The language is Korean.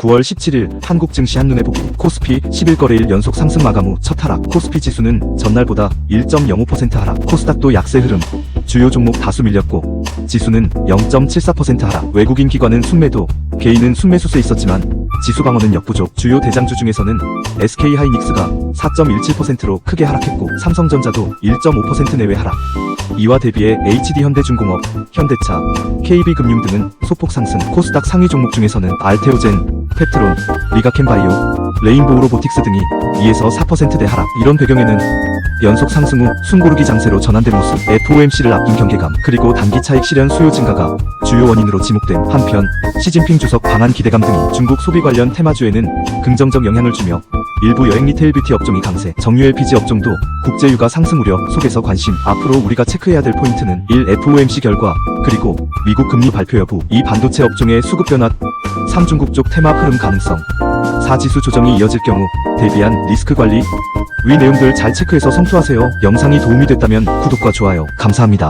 9월 17일 한국 증시 한눈에 보기 코스피 11거래일 연속 상승 마감 후 첫 하락 코스피 지수는 전날보다 1.05% 하락 코스닥도 약세 흐름 주요 종목 다수 밀렸고 지수는 0.74% 하락. 외국인 기관은 순매도 개인은 순매수세 있었지만 지수 방어는 역부족. 주요 대장주 중에서는 SK 하이닉스가 4.17%로 크게 하락했고 삼성전자도 1.5% 내외 하락. 이와 대비해 HD 현대중공업, 현대차, KB금융 등은 소폭 상승. 코스닥 상위 종목 중에서는 알테오젠, 펩트론, 리가켄바이오, 레인보우 로보틱스 등이 2에서 4%대 하락. 이런 배경에는 연속 상승 후 숨고르기 장세로 전환된 모습 FOMC를 앞둔 경계감 그리고 단기 차익 실현 수요 증가가 주요 원인으로 지목됨 한편 시진핑 주석 방한 기대감 등이 중국 소비 관련 테마주에는 긍정적 영향을 주며 일부 여행 리테일 뷰티 업종이 강세 정유 LPG 업종도 국제 유가 상승 우려 속에서 관심 앞으로 우리가 체크해야 될 포인트는 1. FOMC 결과 그리고 미국 금리 발표 여부 2. 반도체 업종의 수급 변화 3. 중국 쪽 테마 흐름 가능성 4. 지수 조정이 이어질 경우 대비한 리스크 관리 위 내용들 잘 체크해서 성투하세요 영상이 도움이 됐다면 구독과 좋아요 감사합니다